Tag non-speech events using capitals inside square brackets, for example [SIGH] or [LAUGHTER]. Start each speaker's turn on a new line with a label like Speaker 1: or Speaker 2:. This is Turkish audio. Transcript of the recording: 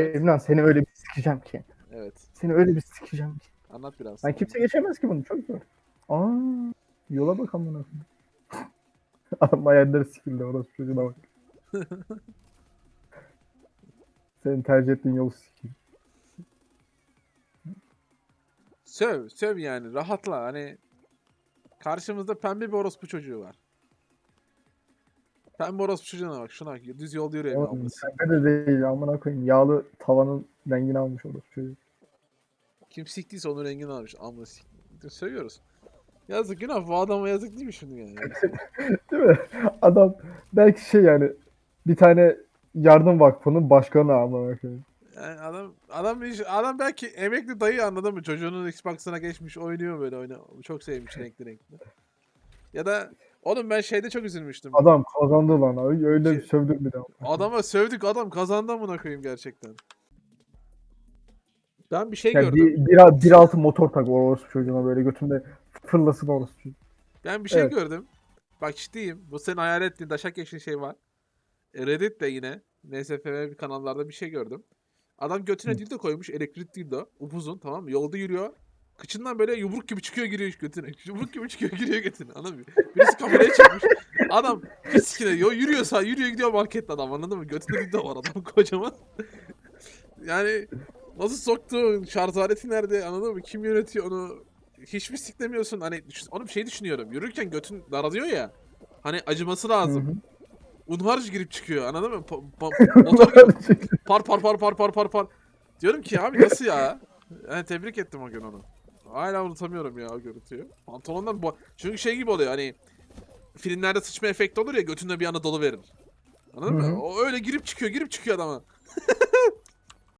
Speaker 1: Emran seni öyle bir sikeceğim ki.
Speaker 2: Evet.
Speaker 1: Seni öyle bir sikeceğim ki.
Speaker 2: Anlat biraz.
Speaker 1: Ben kimse geçemez ki bunu çok zor. Aa, yola bak amına. [LAUGHS] Adam ayarları sikildi orası çocuğuna bak. [LAUGHS] Senin tercih ettiğin yolu sikeyim.
Speaker 2: Söv, söv yani. Rahatla. Hani karşımızda pembe bir orospu çocuğu var. Pembe orospu çocuğuna bak. Şuna bak. Düz yolda yürüyor.
Speaker 1: Oğlum. Pembe de değil amına koyayım. Yağlı tavanın rengini almış orası çocuğu.
Speaker 2: Kim siktiyse onun rengini almış. Amma sik. Sövüyoruz. Yazık günah. Bu adama yazık değil mi şimdi yani? [LAUGHS]
Speaker 1: Değil mi? Adam belki şey yani bir tane yardım vakfının başkanı amına koyayım.
Speaker 2: Yani adam adam adam belki emekli dayı anladın mı? Çocuğunun Xbox'ına geçmiş oynuyor böyle oyna. Çok sevmiş renkli renkli. Ya da oğlum ben şeyde çok üzülmüştüm.
Speaker 1: Adam kazandı lan. Öyle, öyle
Speaker 2: Şey-
Speaker 1: sövdüm bir daha.
Speaker 2: Adama sövdük adam kazandı amına koyayım gerçekten. Ben bir şey
Speaker 1: Yani
Speaker 2: gördüm.
Speaker 1: bir, bir, bir altı motor tak orası çocuğuna böyle götünde fırlasın orası çocuğu.
Speaker 2: Ben bir şey
Speaker 1: Evet.
Speaker 2: gördüm. Bak ciddiyim. Bu senin hayal ettiğin Daşak Yeşil şey var. E, Reddit'te yine bir kanallarda bir şey gördüm. Adam götüne dildo koymuş. Elektrik dildo. Upuzun tamam mı? Yolda yürüyor. Kıçından böyle yumruk gibi çıkıyor giriyor götüne. [LAUGHS] Yumruk gibi çıkıyor giriyor götüne. Anladın mı? Birisi kameraya çekmiş. Adam hiç sikine yo yürüyorsa yürüyor gidiyor markette adam anladın mı? Götünde dildo var adam kocaman. [LAUGHS] yani nasıl soktuğun şarj aleti nerede anladın mı? Kim yönetiyor onu? Hiçbir siklemiyorsun. Hani düş- onu bir şey düşünüyorum. Yürürken götün daralıyor ya. Hani acıması lazım.
Speaker 1: Hı hı.
Speaker 2: Girip çıkıyor anladın mı? Pa- pa- motor par par par par par par par. Diyorum ki abi nasıl ya? Yani tebrik ettim o gün onu. Hala unutamıyorum ya o görüntüyü. Pantolondan bu... Çünkü şey gibi oluyor hani filmlerde sıçma efekti olur ya götünde bir anda dolu verir. Anladın
Speaker 1: Hı
Speaker 2: mı? O öyle girip çıkıyor girip çıkıyor adama. [LAUGHS]